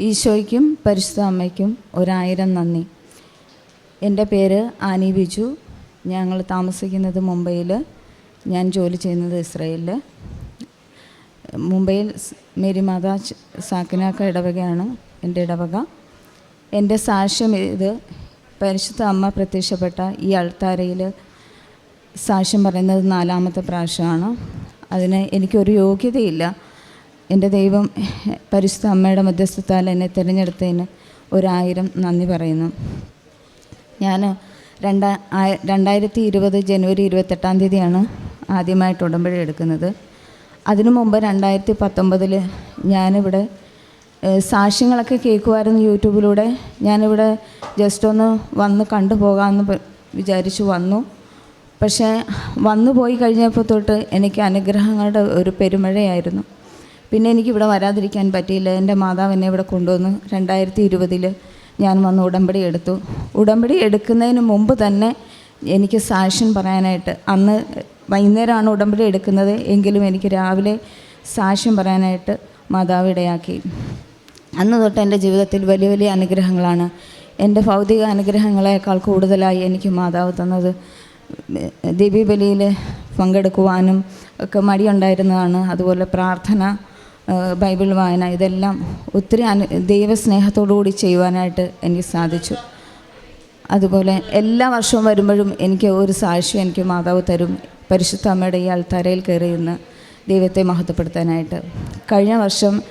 ഈശോയ്ക്കും പരിശുദ്ധ അമ്മയ്ക്കും ഒരായിരം നന്ദി. എന്റെ പേര് ആനി ബിജു. ഞങ്ങൾ താമസിക്കുന്നത് മുംബൈയിൽ ഞാൻ ജോലി ചെയ്യുന്നത് ഇസ്രയേലിൽ മുംബൈയിൽ മേരി മേരിമാത സാക്കിനാക്ക ഇടവകയാണ് എന്റെ ഇടവക. എന്റെ സാക്ഷ്യം ഇത് പരിശുദ്ധ അമ്മ പ്രത്യക്ഷപ്പെട്ട ഈ അൾത്താരയിൽ സാക്ഷ്യം പറയുന്നത് നാലാമത്തെ പ്രാവശ്യമാണ്. അതിന് എനിക്കൊരു യോഗ്യതയില്ല. എന്റെ ദൈവം പരിശുദ്ധ അമ്മയുടെ മധ്യസ്ഥത്താൽ എന്നെ തിരഞ്ഞെടുത്തതിന് ഒരായിരം നന്ദി പറയുന്നു. ഞാൻ രണ്ടാ രണ്ടായിരത്തി ഇരുപത് ജനുവരി ഇരുപത്തെട്ടാം തീയതിയാണ് ആദ്യമായിട്ട് ഉടമ്പടി എടുക്കുന്നത്. അതിനു മുമ്പ് രണ്ടായിരത്തി പത്തൊമ്പതിൽ ഞാനിവിടെ സാക്ഷ്യങ്ങളൊക്കെ കേൾക്കുമായിരുന്നു യൂട്യൂബിലൂടെ. ഞാനിവിടെ ജസ്റ്റ് ഒന്ന് വന്ന് കണ്ടു പോകാമെന്ന് വിചാരിച്ചു വന്നു. പക്ഷേ വന്നു പോയി കഴിഞ്ഞപ്പോൾ തൊട്ട് എനിക്ക് അനുഗ്രഹങ്ങളുടെ ഒരു പെരുമഴയായിരുന്നു. പിന്നെ എനിക്കിവിടെ വരാതിരിക്കാൻ പറ്റിയില്ല. എന്റെ മാതാവ് എന്നെ ഇവിടെ കൊണ്ടുവന്ന്. രണ്ടായിരത്തി ഇരുപതിൽ ഞാൻ വന്ന് ഉടമ്പടി എടുത്തു. ഉടമ്പടി എടുക്കുന്നതിന് മുമ്പ് തന്നെ എനിക്ക് സാക്ഷ്യം പറയാനായിട്ട് അന്ന് വൈകുന്നേരമാണ് ഉടമ്പടി എടുക്കുന്നത്. എങ്കിലും എനിക്ക് രാവിലെ സാക്ഷ്യം പറയാനായിട്ട് മാതാവ് ഇടയാക്കി. അന്ന് തൊട്ട് എന്റെ ജീവിതത്തിൽ വലിയ വലിയ അനുഗ്രഹങ്ങളാണ്. എന്റെ ഭൗതിക അനുഗ്രഹങ്ങളെക്കാൾ കൂടുതലായി എനിക്ക് മാതാവ് തന്നത്. ദിവ്യബലിയിൽ പങ്കെടുക്കുവാനും ഒക്കെ മടിയുണ്ടായിരുന്നതാണ്. അതുപോലെ പ്രാർത്ഥന ബൈബിൾ വായന ഇതെല്ലാം ഒത്തിരി അനു ദൈവസ്നേഹത്തോടു കൂടി ചെയ്യുവാനായിട്ട് എനിക്ക് സാധിച്ചു. അതുപോലെ എല്ലാ വർഷവും വരുമ്പോഴും എനിക്ക് ഒരു സാക്ഷി എനിക്ക് മാതാവ് തരും. പരിശുദ്ധ അമ്മയുടെ ഈ അൾത്താരയിൽ കയറി ഇന്ന് ദൈവത്തെ മഹത്വപ്പെടുത്താനായിട്ട്. കഴിഞ്ഞ വർഷം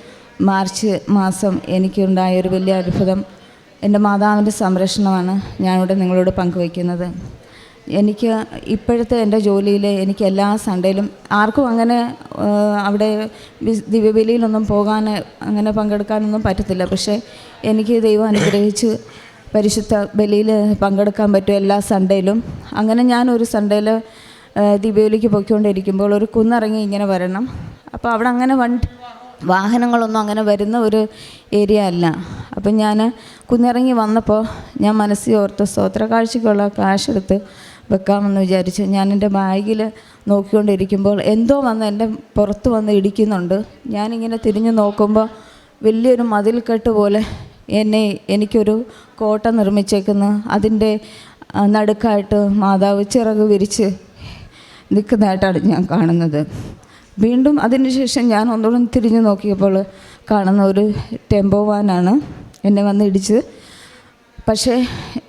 മാർച്ച് മാസം എനിക്കുണ്ടായ ഒരു വലിയ അത്ഭുതം. എന്റെ മാതാവിന്റെ സംരക്ഷണമാണ് ഞാനിവിടെ നിങ്ങളോട് പങ്കുവയ്ക്കുന്നത്. എനിക്ക് ഇപ്പോഴത്തെ എന്റെ ജോലിയിൽ എനിക്ക് എല്ലാ സൺഡേയിലും ആർക്കും അങ്ങനെ അവിടെ ദിവ്യബലിയിലൊന്നും പോകാൻ അങ്ങനെ പങ്കെടുക്കാനൊന്നും പറ്റത്തില്ല. പക്ഷേ എനിക്ക് ദൈവം അനുഗ്രഹിച്ച് പരിശുദ്ധ ബലിയിൽ പങ്കെടുക്കാൻ പറ്റും എല്ലാ സൺഡേയിലും. അങ്ങനെ ഞാൻ ഒരു സൺഡേയിൽ ദിവ്യബലിക്ക് പൊയ്ക്കൊണ്ടിരിക്കുമ്പോൾ ഒരു കുന്നിറങ്ങി ഇങ്ങനെ വരണം. അപ്പോൾ അവിടെ അങ്ങനെ വണ്ടി വാഹനങ്ങളൊന്നും അങ്ങനെ വരുന്ന ഒരു ഏരിയ അല്ല. അപ്പം ഞാൻ കുന്നിറങ്ങി വന്നപ്പോൾ ഞാൻ മനസ്സിൽ ഓർത്ത് സ്തോത്ര കാഴ്ചയ്ക്കുള്ള കാശെടുത്ത് വെക്കാമെന്ന് വിചാരിച്ചു. ഞാൻ എന്റെ ബാഗിൽ നോക്കിക്കൊണ്ടിരിക്കുമ്പോൾ എന്തോ വന്ന് എന്റെ പുറത്ത് വന്ന് ഇടിക്കുന്നുണ്ട്. ഞാനിങ്ങനെ തിരിഞ്ഞു നോക്കുമ്പോൾ വലിയൊരു മതിൽക്കെട്ട് പോലെ എന്നെ എനിക്കൊരു കോട്ട നിർമ്മിച്ചേക്കുന്നു. അതിന്റെ നടുക്കായിട്ട് മാതാവ് ചിറക് വിരിച്ച് നിൽക്കുന്നതായിട്ടാണ് ഞാൻ കാണുന്നത്. വീണ്ടും അതിനുശേഷം ഞാൻ ഒന്നുകൂടെ തിരിഞ്ഞു നോക്കിയപ്പോൾ കാണുന്ന ഒരു ടെമ്പോ വാനാണ് എന്നെ വന്ന് ഇടിച്ച് പക്ഷേ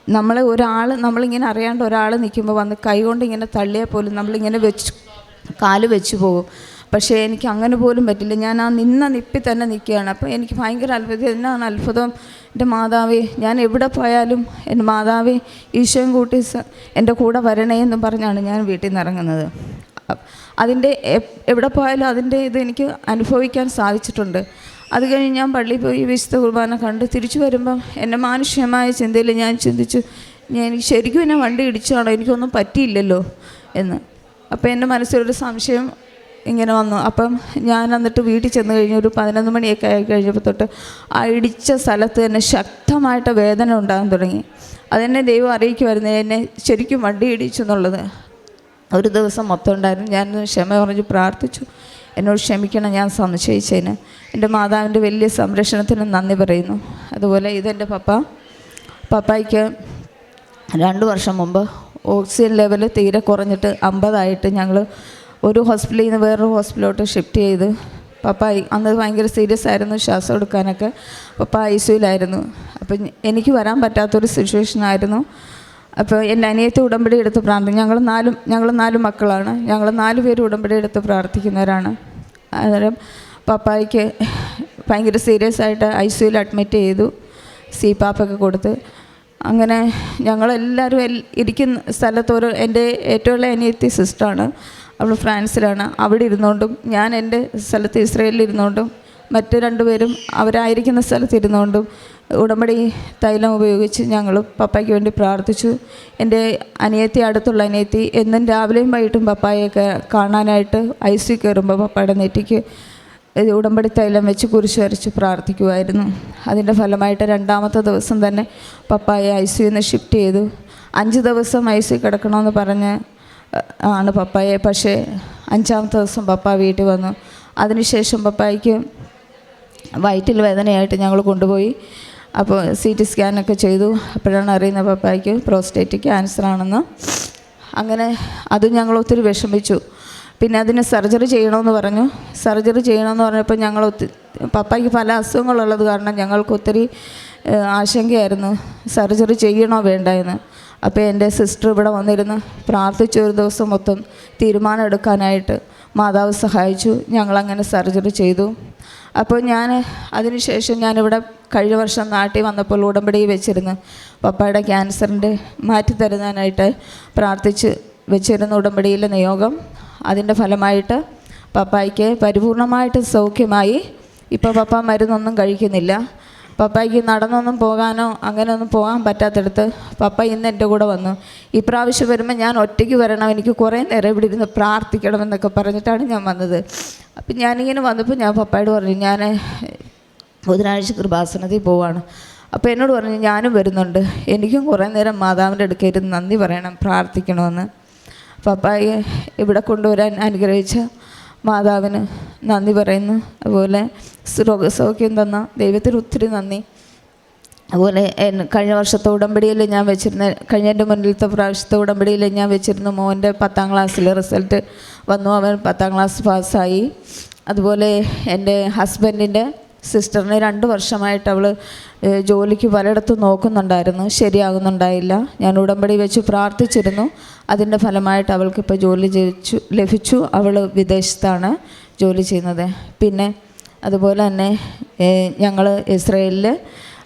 നമ്മൾ ഒരാൾ നമ്മളിങ്ങനെ അറിയാണ്ട് ഒരാൾ നിൽക്കുമ്പോൾ വന്ന് കൈകൊണ്ട് ഇങ്ങനെ തള്ളിയാൽ പോലും നമ്മളിങ്ങനെ വെച്ച് കാൽ വെച്ച് പോകും. പക്ഷേ എനിക്ക് അങ്ങനെ പോലും പറ്റില്ല. ഞാൻ ആ നിന്ന നിപ്പി തന്നെ നിൽക്കുകയാണ്. അപ്പോൾ എനിക്ക് ഭയങ്കര അത്ഭുതം. എന്നാണ് അത്ഭുതം? എന്റെ മാതാവേ ഞാൻ എവിടെ പോയാലും എന്റെ മാതാവേ ഈശോയും കൂട്ടി എന്റെ കൂടെ വരണേ എന്ന് പറഞ്ഞാണ് ഞാൻ വീട്ടിൽ നിന്ന് ഇറങ്ങുന്നത്. അതിന്റെ എവിടെ പോയാലും അതിന്റെ ഇത് എനിക്ക് അനുഭവിക്കാൻ സാധിച്ചിട്ടുണ്ട്. അത് കഴിഞ്ഞ് ഞാൻ പള്ളിയിൽ പോയി വിശുദ്ധ കുർബാന കണ്ട് തിരിച്ചു വരുമ്പം എന്റെ മാനുഷ്യമായ ചിന്തയിൽ ഞാൻ ചിന്തിച്ചു ഞാൻ ശരിക്കും എന്നെ വണ്ടി ഇടിച്ചാണോ? എനിക്കൊന്നും പറ്റിയില്ലല്ലോ എന്ന്. അപ്പോൾ എന്റെ മനസ്സിലൊരു സംശയം ഇങ്ങനെ വന്നു. അപ്പം ഞാൻ എന്നിട്ട് വീട്ടിൽ ചെന്ന് കഴിഞ്ഞ് ഒരു പതിനൊന്ന് മണിയൊക്കെ ആയി കഴിഞ്ഞപ്പോൾ തൊട്ട് ആ ഇടിച്ച സ്ഥലത്ത് തന്നെ ശക്തമായിട്ട് വേദന ഉണ്ടാകാൻ തുടങ്ങി. അതെന്നെ ദൈവം അറിയിക്കുമായിരുന്നു എന്നെ ശരിക്കും വണ്ടി ഇടിച്ചു എന്നുള്ളത്. ഒരു ദിവസം മൊത്തം ഉണ്ടായിരുന്നു. ഞാൻ ക്ഷമ പറഞ്ഞ് പ്രാർത്ഥിച്ചു. എന്നോട് ക്ഷമിക്കണം ഞാൻ സംശയിച്ചതിന് എന്റെ മാതാവിന്റെ വലിയ സംരക്ഷണത്തിന് നന്ദി പറയുന്നു. അതുപോലെ ഇതെന്റെ പപ്പ. പപ്പായ്ക്ക് രണ്ട് വർഷം മുമ്പ് ഓക്സിജൻ ലെവൽ തീരെ കുറഞ്ഞിട്ട് അമ്പതായിട്ട് ഞങ്ങൾ ഒരു ഹോസ്പിറ്റലിൽ നിന്ന് വേറൊരു ഹോസ്പിറ്റലിലോട്ട് ഷിഫ്റ്റ് ചെയ്ത് പപ്പ അന്ന് ഭയങ്കര സീരിയസ് ആയിരുന്നു ശ്വാസം എടുക്കാനൊക്കെ. പപ്പ ഐ സിയിലായിരുന്നു അപ്പം എനിക്ക് വരാൻ പറ്റാത്തൊരു സിറ്റുവേഷൻ ആയിരുന്നു. അപ്പോൾ എന്റെ അനിയത്തെ ഉടമ്പടി എടുത്ത് പ്രാർത്ഥിക്കും ഞങ്ങൾ നാലും ഞങ്ങൾ നാല് മക്കളാണ്. ഞങ്ങൾ നാല് പേര് ഉടമ്പടി എടുത്ത് പ്രാർത്ഥിക്കുന്നവരാണ്. അന്നേരം പപ്പായ്ക്ക് ഭയങ്കര സീരിയസ് ആയിട്ട് ഐ സിയിൽ അഡ്മിറ്റ് ചെയ്തു. സി പാപ്പൊക്കെ കൊടുത്ത്. അങ്ങനെ ഞങ്ങളെല്ലാവരും എൽ ഇരിക്കുന്ന സ്ഥലത്തൊരു എന്റെ ഏറ്റവും ഉള്ള അനിയത്തി സിസ്റ്ററാണ് അവൾ ഫ്രാൻസിലാണ്. അവിടെ ഇരുന്നുകൊണ്ടും ഞാൻ എന്റെ സ്ഥലത്ത് ഇസ്രയേലിൽ ഇരുന്നുകൊണ്ടും മറ്റു രണ്ടുപേരും അവരായിരിക്കുന്ന സ്ഥലത്ത് ഇരുന്നുകൊണ്ടും ഉടമ്പടി തൈലം ഉപയോഗിച്ച് ഞങ്ങൾ പപ്പായ്ക്ക് വേണ്ടി പ്രാർത്ഥിച്ചു. എന്റെ അനിയത്തി അടുത്തുള്ള അനിയത്തി എന്നും രാവിലെയും വൈകിട്ടും പപ്പായെ കാണാനായിട്ട് ഐ സി കയറുമ്പോൾ പപ്പയുടെ നെറ്റിക്ക് ഉടമ്പടി തൈലം വെച്ച് കുരിശ് വരച്ച് പ്രാർത്ഥിക്കുമായിരുന്നു അതിന്റെ ഫലമായിട്ട് രണ്ടാമത്തെ ദിവസം തന്നെ പപ്പായെ ഐ സിയിൽ നിന്ന് ഷിഫ്റ്റ് ചെയ്തു. അഞ്ച് ദിവസം ഐ സി കിടക്കണമെന്ന് പറഞ്ഞ് ആണ് പപ്പായെ. പക്ഷേ അഞ്ചാമത്തെ ദിവസം പപ്പ വീട്ടിൽ വന്നു. അതിനുശേഷം പപ്പായ്ക്ക് വയറ്റിൽ വേദനയായിട്ട് ഞങ്ങൾ കൊണ്ടുപോയി. അപ്പോൾ സി ടി സ്കാനൊക്കെ ചെയ്തു. അപ്പോഴാണ് അറിയുന്നത് പപ്പായ്ക്ക് പ്രോസ്റ്റേറ്റ് ക്യാൻസർ ആണെന്ന്. അങ്ങനെ അത് ഞങ്ങൾ ഒത്തിരി വിഷമിച്ചു. പിന്നെ അതിന് സർജറി ചെയ്യണമെന്ന് പറഞ്ഞു. സർജറി ചെയ്യണമെന്ന് പറഞ്ഞപ്പോൾ ഞങ്ങൾ ഒത്തിരി പപ്പായ്ക്ക് പല അസുഖങ്ങളുള്ളത് കാരണം ഞങ്ങൾക്ക് ഒത്തിരി ആശങ്കയായിരുന്നു. സർജറി ചെയ്യണോ വേണ്ട എന്ന് അപ്പോൾ എന്റെ സിസ്റ്റർ ഇവിടെ വന്നിരുന്ന് പ്രാർത്ഥിച്ച ഒരു ദിവസം മൊത്തം തീരുമാനം എടുക്കാനായിട്ട്. മാതാവ് സഹായിച്ചു. ഞങ്ങളങ്ങനെ സർജറി ചെയ്തു. അപ്പോൾ ഞാൻ അതിനുശേഷം ഞാനിവിടെ കഴിഞ്ഞ വർഷം നാട്ടിൽ വന്നപ്പോൾ ഉടമ്പടി വെച്ചിരുന്നു പപ്പയുടെ ക്യാൻസറിന്റെ മാറ്റി തരുന്നതിനായിട്ട് പ്രാർത്ഥിച്ച് വെച്ചിരുന്ന ഉടമ്പടിയിലെ നിയോഗം. അതിന്റെ ഫലമായിട്ട് പപ്പായ്ക്ക് പരിപൂർണമായിട്ട് സൗഖ്യമായി. ഇപ്പോൾ പപ്പ മരുന്നൊന്നും കഴിക്കുന്നില്ല. പപ്പായ്ക്ക് നടന്നൊന്നും പോകാനോ അങ്ങനെ ഒന്നും പോകാൻ പറ്റാത്തടത്ത് പപ്പ ഇന്ന് എന്റെ കൂടെ വന്നു. ഈ പ്രാവശ്യം വരുമ്പോൾ ഞാൻ ഒറ്റയ്ക്ക് വരണം എനിക്ക് കുറേ നേരം ഇവിടെ ഇരുന്ന് പ്രാർത്ഥിക്കണമെന്നൊക്കെ പറഞ്ഞിട്ടാണ് ഞാൻ വന്നത്. അപ്പം ഞാനിങ്ങനെ വന്നപ്പോൾ ഞാൻ പപ്പയോട് പറഞ്ഞു ഞാൻ ബുധനാഴ്ച കൃപാസനത്തിൽ പോവാണ്. അപ്പോൾ എന്നോട് പറഞ്ഞു ഞാനും വരുന്നുണ്ട്. എനിക്കും കുറേ നേരം മാതാവിന്റെ അടുക്ക ഇരുന്ന് നന്ദി പറയണം പ്രാർത്ഥിക്കണമെന്ന്. പപ്പായെ ഇവിടെ കൊണ്ടുവരാൻ അനുഗ്രഹിച്ച മാതാവിന് നന്ദി പറയുന്നു. അതുപോലെ രോഗസൗഖ്യം തന്ന ദൈവത്തിന് ഒത്തിരി നന്ദി. അതുപോലെ കഴിഞ്ഞ വർഷത്തെ ഉടമ്പടിയിൽ ഞാൻ വെച്ചിരുന്ന കഴിഞ്ഞ എന്റെ മുന്നിലത്തെ പ്രാവശ്യത്തെ ഉടമ്പടിയിൽ ഞാൻ വെച്ചിരുന്ന മോന്റെ പത്താം ക്ലാസ്സിലെ റിസൾട്ട് വന്നു. അവൻ പത്താം ക്ലാസ് പാസ്സായി. അതുപോലെ എന്റെ ഹസ്ബൻഡിന്റെ സിസ്റ്ററിന് രണ്ട് വർഷമായിട്ട് അവൾ ജോലിക്ക് പലയിടത്തും നോക്കുന്നുണ്ടായിരുന്നു. ശരിയാകുന്നുണ്ടായില്ല. ഞാൻ ഉടമ്പടി വെച്ച് പ്രാർത്ഥിച്ചിരുന്നു. അതിന്റെ ഫലമായിട്ട് അവൾക്ക് ഇപ്പോൾ ജോലി ജയിച്ചു ലഭിച്ചു. അവൾ വിദേശത്താണ് ജോലി ചെയ്യുന്നത്. പിന്നെ അതുപോലെ തന്നെ ഞങ്ങൾ ഇസ്രയേലിൽ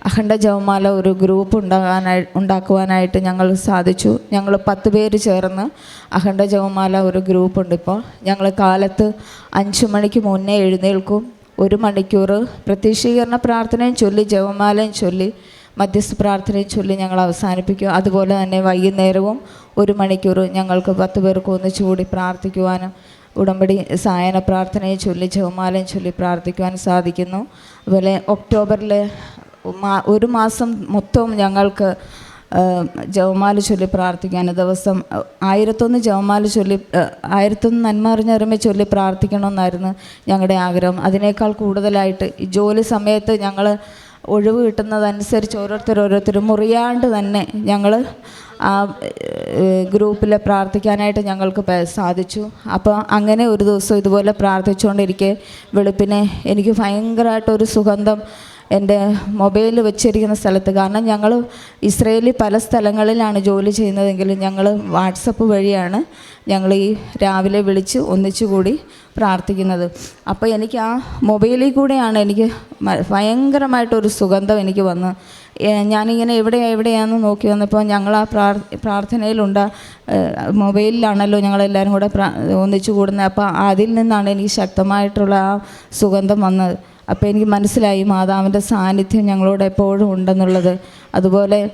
അഖണ്ഡ ജവമാല ഒരു ഗ്രൂപ്പ് ഉണ്ടാകാനായി ഉണ്ടാക്കുവാനായിട്ട് ഞങ്ങൾ സാധിച്ചു. ഞങ്ങൾ പത്ത് പേര് ചേർന്ന് അഖണ്ഡ ജവമാല ഒരു ഗ്രൂപ്പ് ഉണ്ട് ഇപ്പോൾ ഞങ്ങൾ കാലത്ത് അഞ്ച് മണിക്ക് മുന്നേ എഴുന്നേൽക്കും. ഒരു മണിക്കൂർ പ്രത്യക്ഷീകരണ പ്രാർത്ഥനയും ചൊല്ലി ജപമാലയും ചൊല്ലി മധ്യസ്ഥ പ്രാർത്ഥനയും ചൊല്ലി ഞങ്ങൾ അവസാനിപ്പിക്കും. അതുപോലെ തന്നെ വൈകുന്നേരവും ഒരു മണിക്കൂർ ഞങ്ങൾക്ക് പത്ത് പേർക്ക് ഒന്നിച്ചു കൂടി പ്രാർത്ഥിക്കുവാനും ഉടമ്പടി സായന പ്രാർത്ഥനയും ചൊല്ലി ജപമാലയും ചൊല്ലി പ്രാർത്ഥിക്കുവാൻ സാധിക്കുന്നു. അതുപോലെ ഒക്ടോബറിൽ ഒരു മാസം മൊത്തവും ഞങ്ങൾക്ക് ജവമാല ചൊല്ലി പ്രാർത്ഥിക്കാൻ ദിവസം ആയിരത്തൊന്ന് ജവമാല ചൊല്ലി ആയിരത്തൊന്ന് നന്മ അറിഞ്ഞറിമേ ചൊല്ലി പ്രാർത്ഥിക്കണമെന്നായിരുന്നു ഞങ്ങളുടെ ആഗ്രഹം. അതിനേക്കാൾ കൂടുതലായിട്ട് ഈ ജോലി സമയത്ത് ഞങ്ങൾ ഒഴിവ് കിട്ടുന്നതനുസരിച്ച് ഓരോരുത്തർ ഓരോരുത്തർ മുറിയാണ്ട് തന്നെ ഞങ്ങൾ ആ ഗ്രൂപ്പിൽ പ്രാർത്ഥിക്കാനായിട്ട് ഞങ്ങൾക്ക് സാധിച്ചു. അപ്പോൾ അങ്ങനെ ഒരു ദിവസം ഇതുപോലെ പ്രാർത്ഥിച്ചുകൊണ്ടിരിക്കെ വെളുപ്പിനെ എനിക്ക് ഭയങ്കരമായിട്ടൊരു സുഗന്ധം എന്റെ മൊബൈൽ വെച്ചിരിക്കുന്ന സ്ഥലത്ത്. കാരണം ഞങ്ങൾ ഇസ്രയേലിൽ പല സ്ഥലങ്ങളിലാണ് ജോലി ചെയ്യുന്നതെങ്കിലും ഞങ്ങൾ വാട്സപ്പ് വഴിയാണ് ഞങ്ങൾ ഈ രാവിലെ വിളിച്ച് ഒന്നിച്ചുകൂടി പ്രാർത്ഥിക്കുന്നത്. അപ്പോൾ എനിക്ക് ആ മൊബൈലിൽ കൂടെയാണ് എനിക്ക് ഭയങ്കരമായിട്ടൊരു സുഗന്ധം എനിക്ക് വന്ന്. ഞാനിങ്ങനെ എവിടെ എവിടെയാണെന്ന് നോക്കി വന്നപ്പോൾ ഞങ്ങൾ ആ പ്രാർ പ്രാർത്ഥനയിലുണ്ട്. മൊബൈലിലാണല്ലോ ഞങ്ങളെല്ലാവരും കൂടെ ഒന്നിച്ചു കൂടുന്നത്. അപ്പോൾ അതിൽ നിന്നാണ് എനിക്ക് ശക്തമായിട്ടുള്ള ആ സുഗന്ധം വന്നത്. അപ്പോൾ എനിക്ക് മനസ്സിലായി മാതാവിന്റെ സാന്നിധ്യം ഞങ്ങളോട് എപ്പോഴും ഉണ്ടെന്നുള്ളത്. അതുപോലെ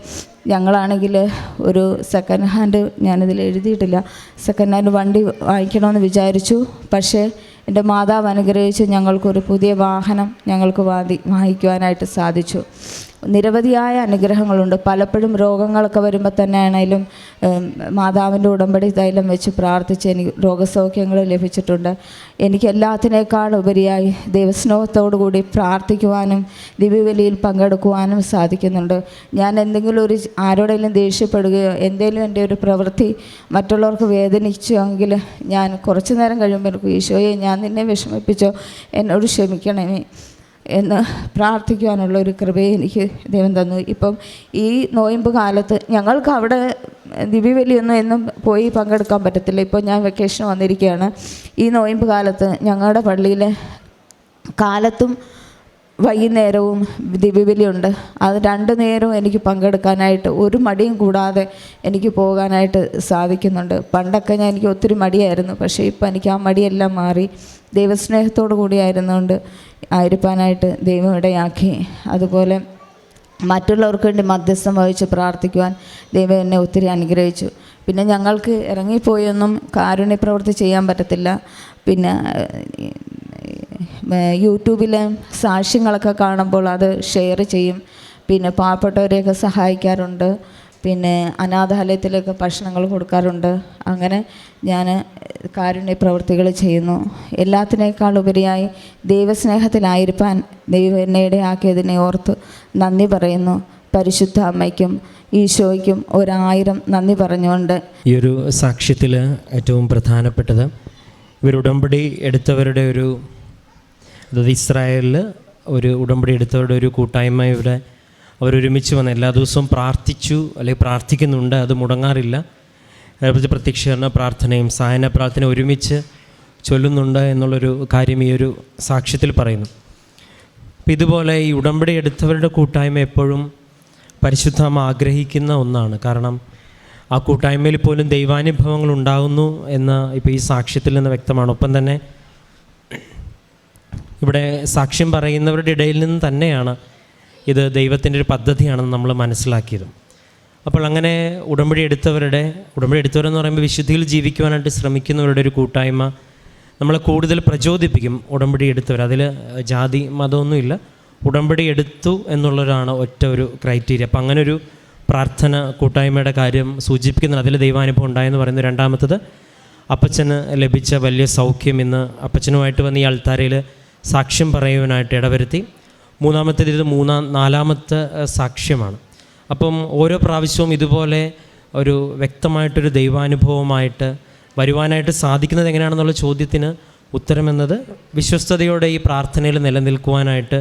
ഞങ്ങളാണെങ്കിൽ ഒരു സെക്കൻഡ് ഹാൻഡ് ഞാനിതിൽ എഴുതിയിട്ടില്ല. സെക്കൻഡ് ഹാൻഡ് വണ്ടി വാങ്ങിക്കണമെന്ന് വിചാരിച്ചു. പക്ഷേ എന്റെ മാതാവ് അനുഗ്രഹിച്ച് ഞങ്ങൾക്കൊരു പുതിയ വാഹനം ഞങ്ങൾക്ക് വാങ്ങി വാങ്ങിക്കുവാനായിട്ട് സാധിച്ചു. നിരവധിയായ അനുഗ്രഹങ്ങളുണ്ട്. പലപ്പോഴും രോഗങ്ങളൊക്കെ വരുമ്പോൾ തന്നെ ആണെങ്കിലും മാതാവിന്റെ ഉടമ്പടി തൈലം വെച്ച് പ്രാർത്ഥിച്ച് എനിക്ക് രോഗസൗഖ്യങ്ങൾ ലഭിച്ചിട്ടുണ്ട്. എനിക്ക് എല്ലാത്തിനേക്കാൾ ഉപരിയായി ദൈവസ്നേഹത്തോടു കൂടി പ്രാർത്ഥിക്കുവാനും ദിവ്യവലിയിൽ പങ്കെടുക്കുവാനും സാധിക്കുന്നുണ്ട്. ഞാൻ എന്തെങ്കിലും ഒരു ആരോടെങ്കിലും ദേഷ്യപ്പെടുകയോ എന്തെങ്കിലും എന്റെ ഒരു പ്രവൃത്തി മറ്റുള്ളവർക്ക് വേദനിച്ചെങ്കിൽ ഞാൻ കുറച്ചു നേരം കഴിയുമ്പോൾ ഈശോയെ ഞാൻ നിന്നെ വിഷമിപ്പിച്ചോ എന്നോട് ക്ഷമിക്കണമേ. എന്ന് പ്രാർത്ഥിക്കുവാനുള്ള ഒരു കൃപയെ എനിക്ക് ദൈവം തന്നു. ഇപ്പം ഈ നോയമ്പ് കാലത്ത് ഞങ്ങൾക്ക് അവിടെ ദിവ്യബലിയൊന്നും എന്നും പോയി പങ്കെടുക്കാൻ പറ്റത്തില്ല. ഇപ്പോൾ ഞാൻ വെക്കേഷൻ വന്നിരിക്കുകയാണ്. ഈ നോയമ്പ് കാലത്ത് ഞങ്ങളുടെ പള്ളിയിൽ കാലത്തും വൈകുന്നേരവും ദിവ്യബലിയുണ്ട് അത് രണ്ടു നേരവും എനിക്ക് പങ്കെടുക്കാനായിട്ട് ഒരു മടിയും കൂടാതെ എനിക്ക് പോകാനായിട്ട് സാധിക്കുന്നുണ്ട്. പണ്ടൊക്കെ ഞാൻ എനിക്ക് ഒത്തിരി മടിയായിരുന്നു. പക്ഷേ ഇപ്പം എനിക്ക് ആ മടിയെല്ലാം മാറി. ദൈവസ്നേഹത്തോടു കൂടിയായിരുന്നുകൊണ്ട് ആയിരിക്കാനായിട്ട് ദൈവം ഇടയാക്കി. അതുപോലെ മറ്റുള്ളവർക്ക് വേണ്ടി മധ്യസ്ഥം വഹിച്ച് പ്രാർത്ഥിക്കുവാൻ ദൈവം എന്നെ ഒത്തിരി അനുഗ്രഹിച്ചു. പിന്നെ ഞങ്ങൾക്ക് ഇറങ്ങിപ്പോയൊന്നും കാരുണ്യ പ്രവൃത്തി ചെയ്യാൻ പറ്റത്തില്ല. പിന്നെ യൂട്യൂബിലെ സാക്ഷ്യങ്ങളൊക്കെ കാണുമ്പോൾ അത് ഷെയർ ചെയ്യും. പിന്നെ പാവപ്പെട്ടവരെയൊക്കെ സഹായിക്കാറുണ്ട്. പിന്നെ അനാഥാലയത്തിലൊക്കെ ഭക്ഷണങ്ങൾ കൊടുക്കാറുണ്ട്. അങ്ങനെ ഞാൻ കാരുണ്യ പ്രവൃത്തികൾ ചെയ്യുന്നു. എല്ലാത്തിനേക്കാൾ ഉപരിയായി ദൈവസ്നേഹത്തിലായിരിക്കാൻ ദൈവം എന്നെ ഇടയാക്കിയതിനെ ഓർത്ത് നന്ദി പറയുന്നു. പരിശുദ്ധ അമ്മയ്ക്കും ഈശോയ്ക്കും ഒരായിരം നന്ദി പറഞ്ഞുകൊണ്ട്. ഈ ഒരു സാക്ഷ്യത്തിൽ ഏറ്റവും പ്രധാനപ്പെട്ടത് ഇവർ ഉടമ്പടി എടുത്തവരുടെ ഒരു അതായത് ഇസ്രായേലിൽ ഒരു ഉടമ്പടി എടുത്തവരുടെ ഒരു കൂട്ടായ്മ ഇവിടെ അവരൊരുമിച്ച് വന്ന് എല്ലാ ദിവസവും പ്രാർത്ഥിച്ചു അല്ലെങ്കിൽ പ്രാർത്ഥിക്കുന്നുണ്ട് അത് മുടങ്ങാറില്ല. അതേപോലെ പ്രത്യക്ഷീകരണ പ്രാർത്ഥനയും സായന പ്രാർത്ഥന ഒരുമിച്ച് ചൊല്ലുന്നുണ്ട് എന്നുള്ളൊരു കാര്യം ഈ ഒരു സാക്ഷ്യത്തിൽ പറയുന്നു. അപ്പം ഇതുപോലെ ഈ ഉടമ്പടി എടുത്തവരുടെ കൂട്ടായ്മ എപ്പോഴും പരിശുദ്ധം ആഗ്രഹിക്കുന്ന ഒന്നാണ്. കാരണം ആ കൂട്ടായ്മയിൽ പോലും ദൈവാനുഭവങ്ങൾ ഉണ്ടാകുന്നു എന്ന് ഇപ്പോൾ ഈ സാക്ഷ്യത്തിൽ നിന്ന് വ്യക്തമാണ്. ഒപ്പം തന്നെ ഇവിടെ സാക്ഷ്യം പറയുന്നവരുടെ ഇടയിൽ നിന്ന് തന്നെയാണ് ഇത് ദൈവത്തിന്റെ ഒരു പദ്ധതിയാണെന്ന് നമ്മൾ മനസ്സിലാക്കിയത്. അപ്പോൾ അങ്ങനെ ഉടമ്പടി എടുത്തവരുടെ ഉടമ്പടി എടുത്തവരെന്ന് പറയുമ്പോൾ വിശുദ്ധിയിൽ ജീവിക്കുവാനായിട്ട് ശ്രമിക്കുന്നവരുടെ ഒരു കൂട്ടായ്മ നമ്മളെ കൂടുതൽ പ്രചോദിപ്പിക്കും ഉടമ്പടി എടുത്തവർ. അതിൽ ജാതി മതമൊന്നുമില്ല. ഉടമ്പടി എടുത്തു എന്നുള്ളതാണ് ഒറ്റ ഒരു ക്രൈറ്റീരിയ. അപ്പം അങ്ങനെ ഒരു പ്രാർത്ഥന കൂട്ടായ്മയുടെ കാര്യം സൂചിപ്പിക്കുന്ന അതിൽ ദൈവാനുഭവം ഉണ്ടായെന്ന് പറയുന്നത് രണ്ടാമത്തത് അപ്പച്ചന് ലഭിച്ച വലിയ സൗഖ്യം ഇന്ന് അപ്പച്ചനുമായിട്ട് വന്ന് ഈ അൾത്താരയിൽ സാക്ഷ്യം പറയുവാനായിട്ട് ഇടവരുത്തി. മൂന്നാമത്തേത് ഇത് മൂന്നാം നാലാമത്തെ സാക്ഷ്യമാണ്. അപ്പം ഓരോ പ്രാവശ്യവും ഇതുപോലെ ഒരു വ്യക്തമായിട്ടൊരു ദൈവാനുഭവമായിട്ട് വരുവാനായിട്ട് സാധിക്കുന്നത് എങ്ങനെയാണെന്നുള്ള ചോദ്യത്തിന് ഉത്തരമെന്നത് വിശ്വസ്തയോടെ ഈ പ്രാർത്ഥനയിൽ നിലനിൽക്കുവാനായിട്ട്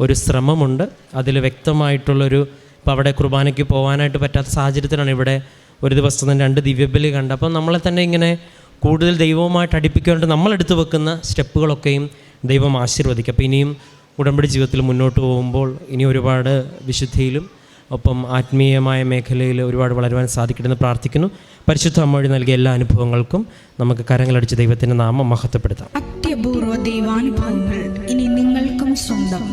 ഒരു ശ്രമമുണ്ട്. അതിൽ വ്യക്തമായിട്ടുള്ളൊരു ഇപ്പോൾ അവിടെ കുർബാനയ്ക്ക് പോകാനായിട്ട് പറ്റാത്ത സാഹചര്യത്തിലാണ് ഇവിടെ ഒരു ദിവസം തന്നെ രണ്ട് ദിവ്യബലി കണ്ട്. അപ്പം നമ്മളെ തന്നെ ഇങ്ങനെ കൂടുതൽ ദൈവവുമായിട്ട് അടുപ്പിക്കാനായിട്ട് നമ്മളെടുത്ത് വെക്കുന്ന സ്റ്റെപ്പുകളൊക്കെയും ദൈവം ആശീർവദിക്കും. അപ്പോൾ ഇനിയും ഉടമ്പടി ജീവിതത്തിൽ മുന്നോട്ട് പോകുമ്പോൾ ഇനി ഒരുപാട് വിശുദ്ധിയിലും ഒപ്പം ആത്മീയമായ മേഖലയിൽ ഒരുപാട് വളരുവാൻ സാധിക്കട്ടെ എന്ന് പ്രാർത്ഥിക്കുന്നു. പരിശുദ്ധ അമ്മ നൽകിയ എല്ലാ അനുഭവങ്ങൾക്കും നമുക്ക് കരങ്ങളടിച്ച് ദൈവത്തിന്റെ നാമം മഹത്വപ്പെടുത്താം. അത്യപൂർവ ദൈവാനുഭവങ്ങൾ ഇനി നിങ്ങൾക്കും സ്വന്തം.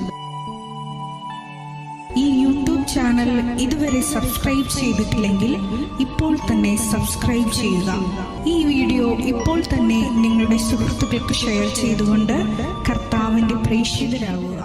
ഈ യൂട്യൂബ് ചാനൽ ഇതുവരെ സബ്സ്ക്രൈബ് ചെയ്തിട്ടില്ലെങ്കിൽ ഇപ്പോൾ തന്നെ സബ്സ്ക്രൈബ് ചെയ്യുക. ഈ വീഡിയോ ഇപ്പോൾ തന്നെ നിങ്ങളുടെ സുഹൃത്തുക്കൾക്ക് ഷെയർ ചെയ്തുകൊണ്ട് കർത്താവിന്റെ പ്രേക്ഷിതരാകുക.